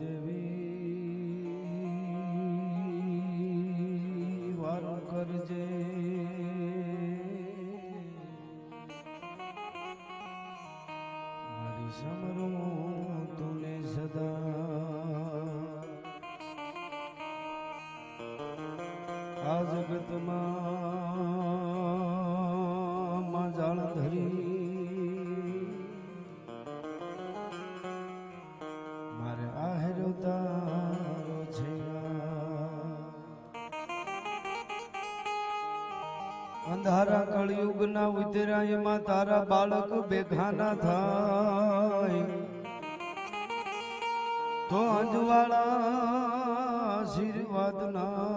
દેવી વારું કરજે. મારી સમરું તુને સદા. આ જગતમાં કળયુગના ઉતરાયમાં તારા બાળક બેઘાના થાય. તો અંજવાળા આશીર્વાદના ના.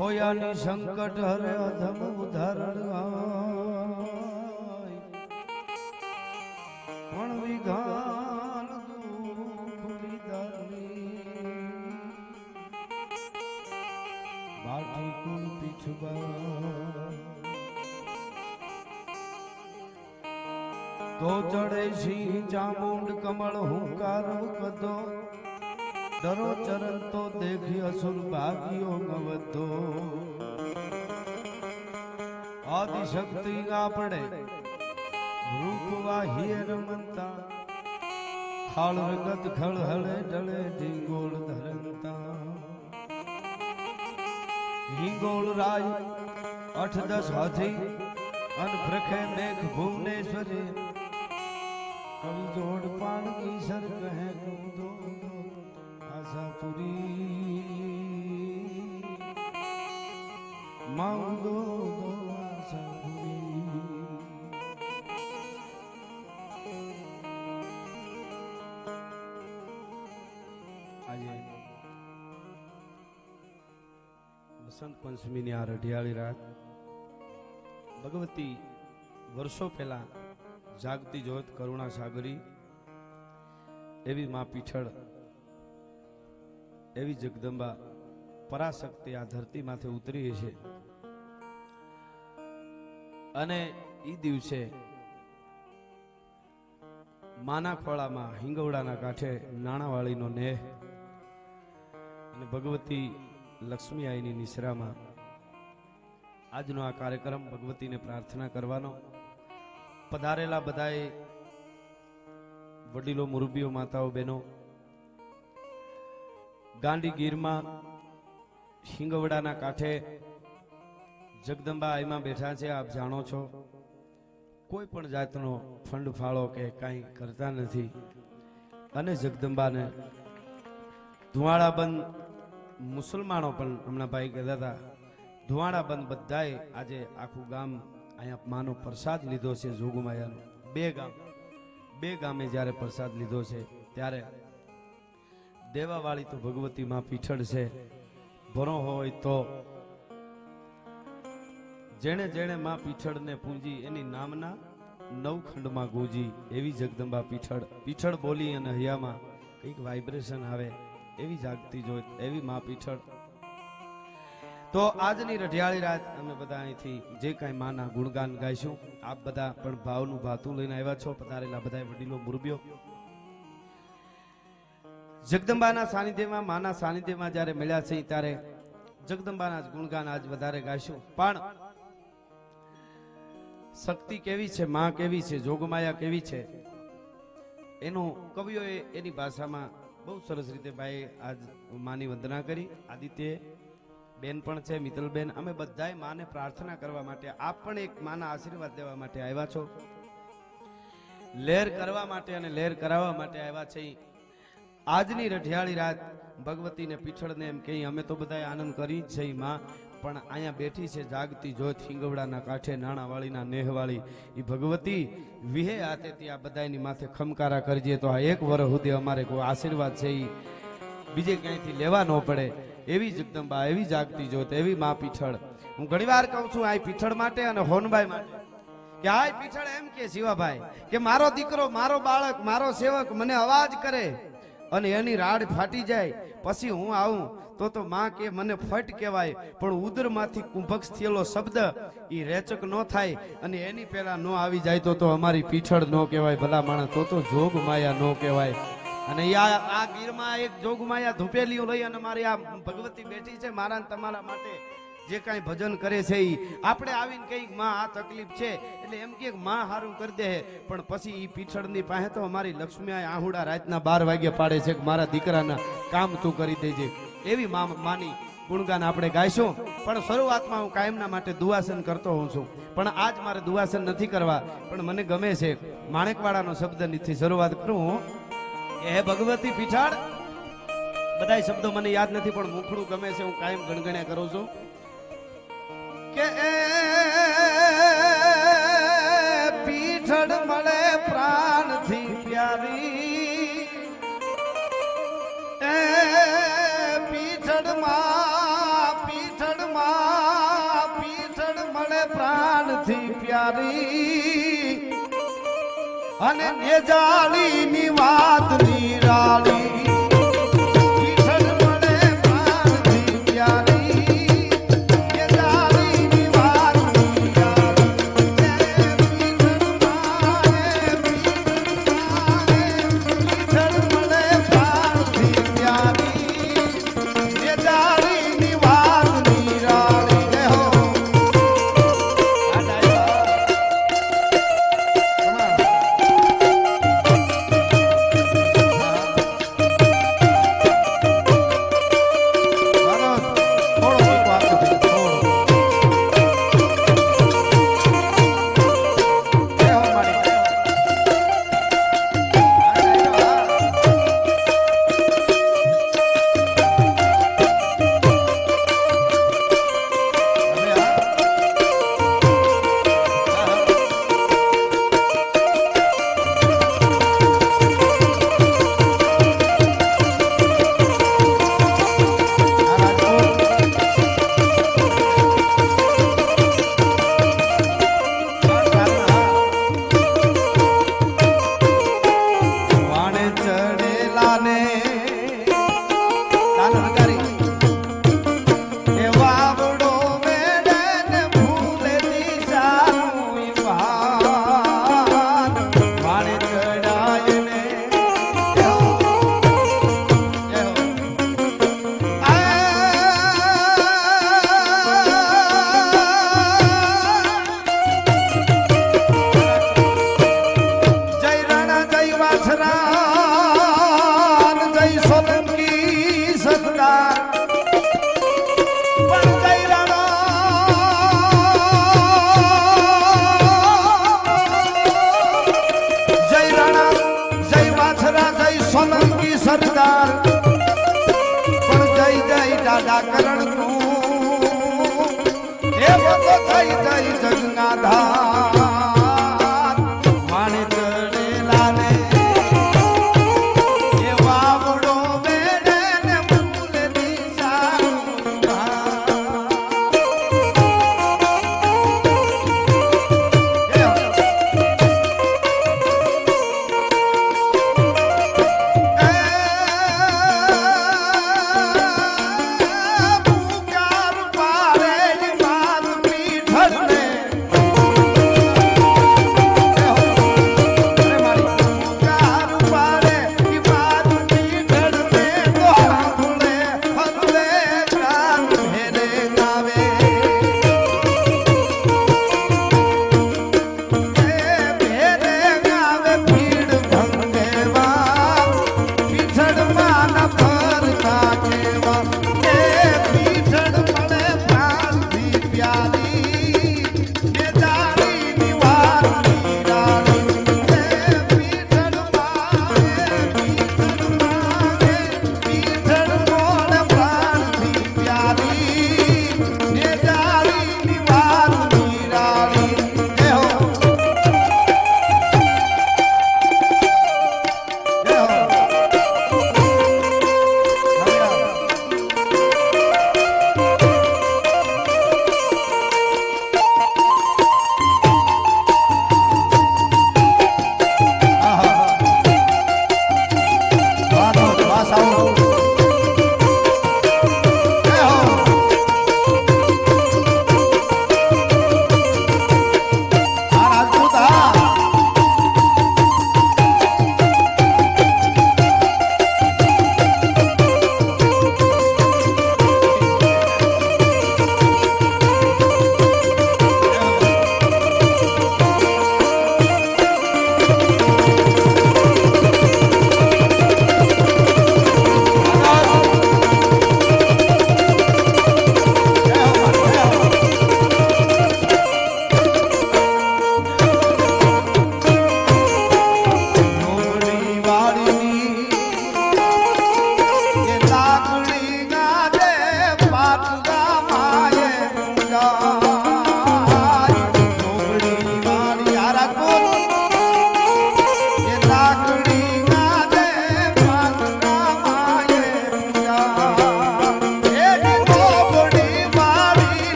હોયાની સંકટ હરે અધમ ઉદાહરણ કમળ હુંકાર કદો ડરો ચરણ તો દેખી અસુર ભાગ્યો નવતો. આદિ શક્તિ આપણે રૂપવા હિયર મનતા ખાળ રગત ખળ હળે ઢળે ઢીંગોળ ધરંતા. હિંગોળ રાય અઠ દસ હાથી અન પ્રખે મેઘ ભુવનેશ્વરી કવિ જોડ પાણ ઈશર કહે કુદો આશાપુરી માઉદો આશાપુરી આજે વસંત પંચમીની આ રઢિયાળી રાત ભગવતી વર્ષો પહેલા જાગતી જોત કરુણા સાગરી. એવી મા પીઠળ, એવી જગદંબા પરાશક્તિ આ ધરતીમાંથી ઉતરી છે અને એ દિવસે માના ખોળામાં, હિંગવડાના કાંઠે નાણાવાળીનો નેહ અને ભગવતી લક્ષ્મી આઈની નિશ્રામાં આજનો આ કાર્યક્રમ ભગવતીને પ્રાર્થના કરવાનો. પધારેલા બધાએ વડીલો, મુરબીઓ, માતાઓ, બહેનો, ગાંડી ગીરમાં શિંગવડાના કાંઠે જગદંબા આઈમાં બેઠા છે. આપ જાણો છો, કોઈ પણ જાતનો ફંડ, ફાળો કે કાંઈ કરતા નથી. અને જગદંબાને ધુવાળાબંધ મુસલમાનો પણ હમણાં ભાઈ કહેતા હતા. ધુવાળાબંધ બધાએ આજે આખું ગામ અહીંયા માનો પ્રસાદ લીધો છે જોગમાયાનો. બે ગામ, બે ગામે જ્યારે પ્રસાદ લીધો છે, ત્યારે દેવાવાળી તો ભગવતી માં પીઠળ છે. ભરો હોય તો જેણે જેણે માં પીઠળને પૂંજી એની નામના નવખંડમાં ગુંજી, એવી જગદંબા પીઠળ. પીઠળ બોલી અને હૈયામાં કંઈક વાઇબ્રેશન આવે, એવી જાગતી જોઈ, એવી માં પીઠળ. તો આજની રઢિયાળી રાત અમે બધા અહીંથી જે કાંઈ માના ગુણગાન ગાઈશું, આપ બધા પણ ભાવનું ભાતું લઈને આવ્યા છો, પધારેલા બધા વડીલો મુરબ્યો જગદંબાના સાનિધ્યમાં, માના સાનિધ્યમાં જ્યારે મળ્યા છે ત્યારે જગદંબાના ગુણગાન આજ વધારે ગાઈશું. પણ શક્તિ કેવી છે, માં કેવી છે, જોગમાયા કેવી છે? એનું કવિઓએ એની ભાષામાં બહુ સરસ રીતે ભાઈ આજ માની વંદના કરી. આદિત્ય બેન પણ છે મિતલબેન અમે બધાય માને પ્રાર્થના કરવા માટે, આપ પણ એક માના આશીર્વાદ દેવા માટે આવ્યા છો. લહેર કરવા માટે અને લહેર કરાવવા માટે આવ્યા છે. આજની રઢિયાળી રાત ભગવતીને પીછળને એમ કહી, અમે તો બધાય આનંદ કરી જ છે માં. પણ અહીંયા બેઠી છે જાગતી જોત હિંગવડાના કાંઠે, નાણાવાળીના નેહવાળી. એ ભગવતી વિહે હાથે આ બધાયની માથે ખમકારા કરજે તો આ એક વર્ષ સુધી અમારે કોઈ આશીર્વાદ છે એ બીજે ક્યાંયથી લેવા ન પડે. એવી જગદંબા, એવી જાગતી જોત એવી મા પીઠળ. હું ઘણીવાર કહું છું આ પીઠળ માટે અને હોનભાઈ માટે. કે આ પીછળ એમ કે શિવાભાઈ, કે મારો દીકરો, મારો બાળક, મારો સેવક મને અવાજ કરે અને એની રાડ ફાટી જાય. પછી હું આવું, તો તો માં કે, મને ફટ કહેવાય, પણ ઉદરમાંથી કુંભક થયેલો શબ્દ એ રેચક ન થાય અને એની પહેલા ન આવી જાય તો તો અમારી પીછળ ન કહેવાય. ભલા માણસ, તો તો જોગ માયા ન કહેવાય. અને આ ગીરમાં એક જોગમાયા ધૂપેલીઓ લઈ અને મારી આ ભગવતી બેઠી છે મારા તમારા માટે જે કાંઈ ભજન કરે છે એ આપણે આવીને કઈ માં આ તકલીફ છે, એટલે એમ કે માં હારું કરી દે. પણ પછી એ પીછળની પાસે તો અમારી લક્ષ્મી આહુડા રાતના બાર વાગ્યે પાડે છે કે મારા દીકરાના કામ તું કરી દેજે. એવી માં માની ગુણગાન આપણે ગાઈશું. પણ શરૂઆતમાં હું કાયમના માટે દુવાસન કરતો હોઉં છું. પણ આજ મારે દુવાસન નથી કરવા. પણ મને ગમે છે. માણેકવાડાનો શબ્દ નીથી શરૂઆત કરું કે હે ભગવતી પીઠાડ બધાય શબ્દો મને યાદ નથી, પણ મુખડું ગમે છે, હું કાયમ ગણગણ્યા કરું છું. કે પીઠડ મળે પ્રાણથી પ્યારી. એ પીઠડમાં પીઠડમાં પીઠડ મળે પ્રાણથી પ્યારી. અને નેજાળીની વાત નિરાળી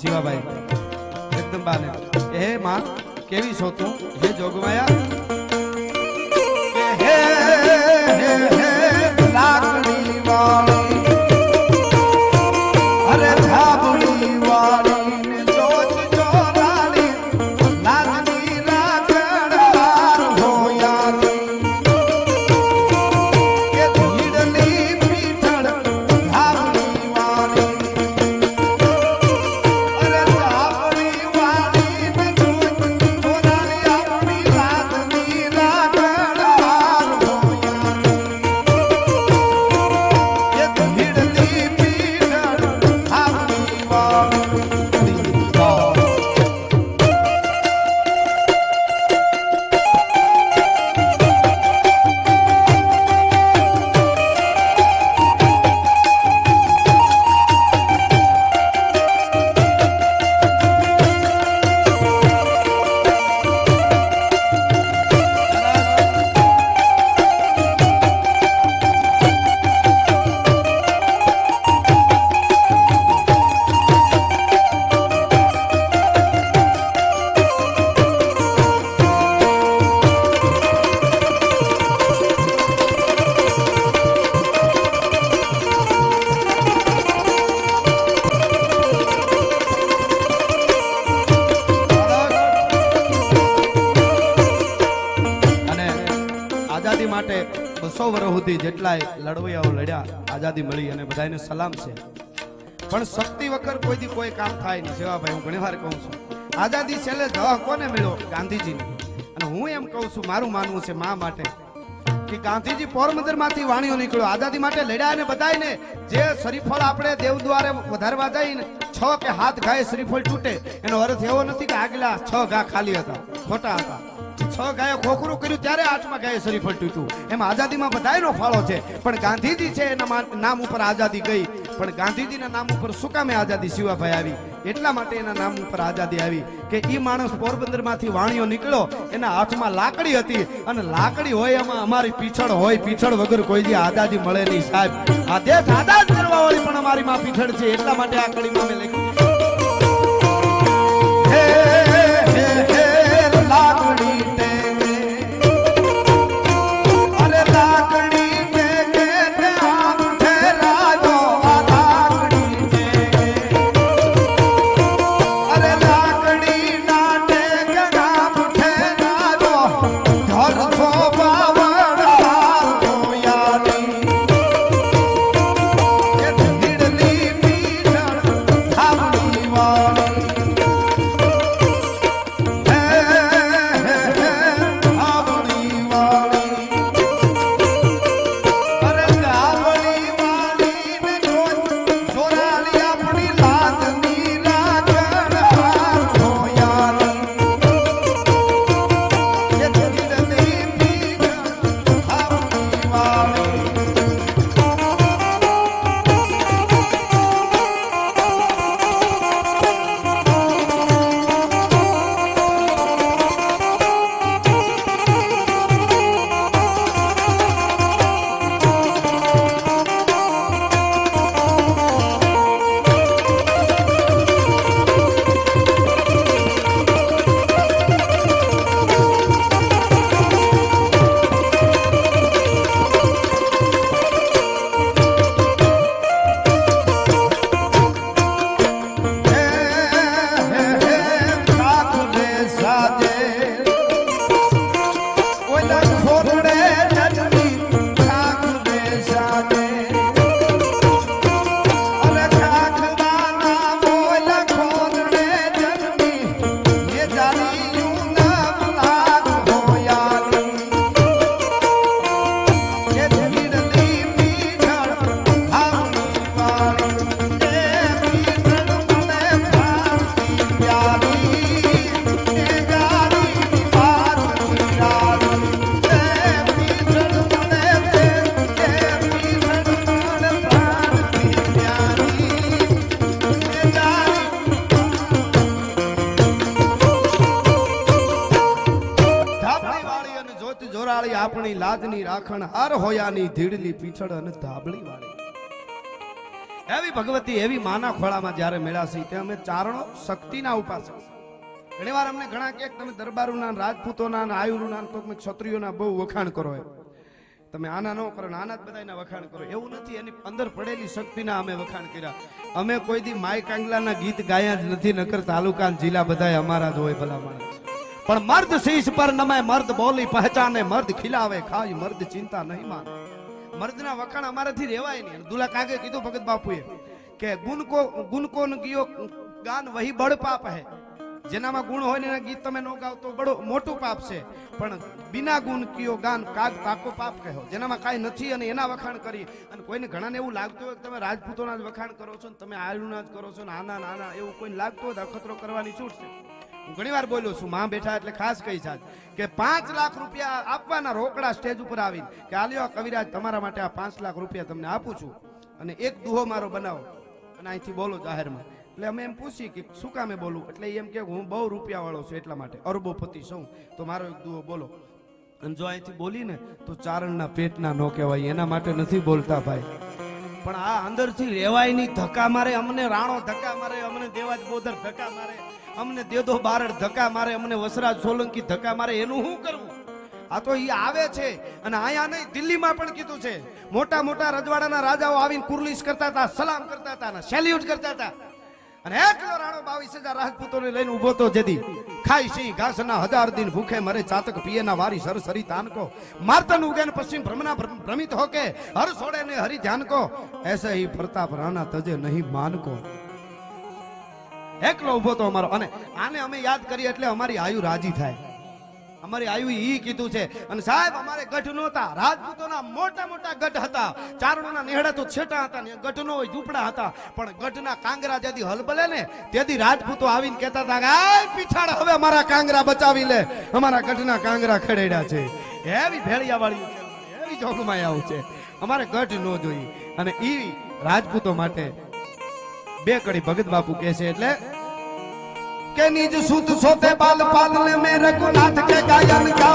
શિવાભાઈ. જગદંબાને હે માં કેવી છો તું? હે જોગમાયા આઝાદી મળી અને બધાને સલામ છે. પણ શક્તિ વગર કોઈથી કોઈ કામ થાય નહીં સેવાભાઈ હું ઘણી વાર કહું છું. આઝાદી છેલ્લે દહ કોને મળ્યો ગાંધીજીને. અને હું એમ કહું છું, મારું માનવું છે મા માટે, કે ગાંધીજી પોરબંદરમાંથી વાણીઓ નીકળ્યો. આઝાદી માટે લડ્યા અને બધાયને જે શ્રીફળ આપણે દેવ દ્વારે વધારવા જઈને છ કે હાથ ગાય શ્રીફળ તૂટે, એનો અર્થ એવો નથી કે આગલા છ ઘા ખાલી હતા, ખોટા હતા. છ ગાયો ખોખરું કર્યું ત્યારે આઠમા ગાયે શ્રીફળ હતું. એમાં આઝાદીમાં બધાયનો ફાળો છે. પણ ગાંધીજી છે એના નામ ઉપર આઝાદી ગઈ. પણ ગાંધીજીના નામ ઉપર શું કામે આઝાદી શિવાભાઈ આવી? એટલા માટે એના નામ ઉપર આઝાદી આવી કે એ માણસ પોરબંદરમાંથી વાણીઓ નીકળ્યો, એના હાથમાં લાકડી હતી અને લાકડી હોય એમાં અમારી પીછળ હોય, પીછળ વગર કોઈ દી આઝાદી મળે નહીં સાહેબ. આ દેશ આઝાદ કરવા વાળી પણ અમારી માં પીછળ છે. એટલા માટે આ કડીમાં લખ્યું. রে રાખણ ધીડની પીછળ અને ધાબળી વાળી. એવી ભગવતી, એવી માના ખોળામાં જ્યારે મેળાશે તે અમે ચારણો શક્તિના ઉપાસક. ઘણી વાર અમને ઘણા કે તમે દરબારોના, રાજપૂતોના આયુરના તો તમે ક્ષત્રિયોના બહુ વખાણ કરો એમ. તમે આના ન કરો આના જ બધાના વખાણ કરો. એવું નથી, એની અંદર પડેલી શક્તિના અમે વખાણ કર્યા. અમે કોઈ દી માય કાંગલાના ગીત ગાયા જ નથી, નકર તાલુકા જિલ્લા બધા અમારા જ હોય ભલા માણસ. પણ મર્દ શીશ પર નમાય મર્દ બોલી પહેચાને, મર્દ ખીલાવે, ખાય, મર્દ ચિંતા નહીં માને. મર્દના વખાણ અમારાથી રહેવાય નહીં. દુલા કાગે કીધું ભગત બાપુએ કે ગુણ કો ગુણ કોન ગયો, ગાન વહી બળ પાપ હે. જેનામાં ગુણ હોય ને એના ગીત તમે નો ગાવ તો બડો મોટું પાપ છે. પણ બિના ગુણ કયો ગાન કાગ કાકો પાપ કહો જેનામાં કાંઈ નથી અને એના વખાણ કરી. અને કોઈને ઘણાને એવું લાગતું હોય કે તમે રાજપૂતોના જ વખાણ કરો છો ને તમે આયુના જ કરો છો ને આના નાના એવું કોઈને લાગતું હોય તો અખતરો કરવાની છૂટ છે. હું ઘણી વાર બોલ્યો છું, માં બેઠા એટલે ખાસ કહી છે કે પાંચ લાખ રૂપિયા આપવાના રોકડા સ્ટેજ ઉપર આવીને કે આલ્યો કવિરાજ, તમારા માટે આ પાંચ લાખ રૂપિયા તમને આપું છું અને એક દુહો મારો બનાવો. અને અહીંથી બોલો જાહેરમાં. એટલે અમે એમ પૂછીએ કે શું કામે બોલું? એટલે એમ કે હું બહુ રૂપિયાવાળો છું એટલા માટે. અરબોપતિ છું તો મારો એક દુહો બોલો. અને જો અહીંથી બોલીને તો ચારણના પેટના નો કહેવાય. એના માટે નથી બોલતા ભાઈ. પણ આ અંદરથી રેવાય નહીં ધક્કા મારે, અમને રાણો ધક્કા મારે, અમને દેવાજ બોદર ધક્કા મારે. અમને દેદો બારડ, ધક્કા મારે, અમને વસરાજ, સોલંકી, ધક્કા મારે, એનું શું કરવું? આ તો ઈ આવે છે. અને આયા નહીં, દિલ્હીમાં પણ કીધું છે. મોટા મોટા રજવાડાના રાજાઓ આવીને કુરલીસ કરતા હતા, સલામ કરતા હતા સેલ્યુટ કરતા હતા. અને એકલો રાણો બાવીસ હજાર રાજપૂતોને લઈને ઊભો તો જેથી ખાઈ સિંહ, ઘાસના હજાર દિન ભૂખે મરે, ચાતક પિયેના વારી સરસરી તાનકો માર્તન ઉગેન પશ્ચિમ ભ્રમના ભ્રમ- ભ્રમિત હોકે, હર સોડે ને હરી ધ્યાન એસે હી પ્રતાપ રાણા તજે નહીં માનકો એકલો ઊભો તો અમારો. અને આને અમે યાદ કરીએ એટલે અમારી આયુ રાજી થાય. અમારી આયુ ઈ કીધું છે. અને સાહેબ, અમારે ગઢ નહોતા. રાજપૂતોના મોટા મોટા ગઢ હતા. ચારણોના નેહડા તો છેટા હતા ને ગઢ નો ઝૂંપડા હતા. પણ ગઢના કાંગરા જેથી હલબલે ને તેથી રાજપૂતો આવીને કહેતા હતા કે પીછાડ, હવે અમારા કાંગરા બચાવી લે. અમારા ગઢના કાંગરા ખડેડ્યા છે. એવી ભેળિયા વાળી એવી જોગમાં આવું છે. અમારે ગઢ ન જોઈએ. અને ઈ રાજપૂતો માટે બે કડી ભગત બાપુ કે છે એટલે કે નિજ સુત સોતે બાલ પાલન મે રઘુનાથ કે ગાયન ગા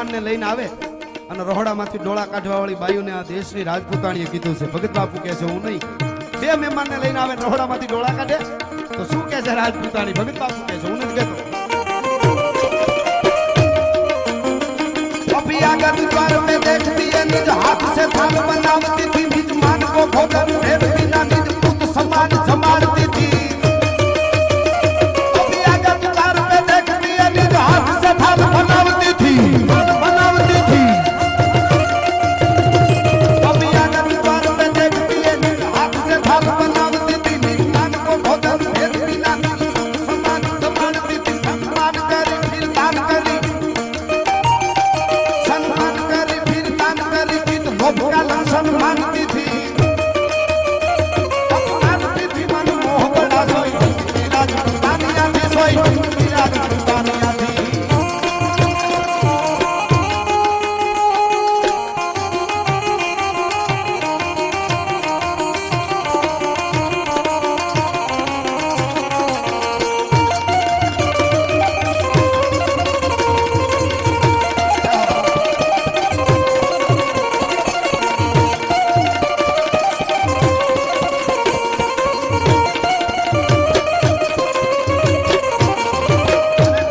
મહેમાનને લઈને આવે અને રોહડામાંથી ડોળા કાઢવાવાળી બાયુને આ દેશની રાજપૂતાણીએ કીધું છે, ભગત બાપુ કહે છે, હું નહીં. બે મહેમાનને લઈને આવે રોહડામાંથી ડોળા કાઢે, તો શું કહે છે રાજપૂતાણી? ભગત બાપુ કહે છે, હું નથી કહેતો. આગળ દ્વાર મેં દેખતી એ નિજ હાથ સે થાલ બનાવતી, થી નિજ માન કો ખોદન ફેરતી ના નિજ પુત સમાન જમાડ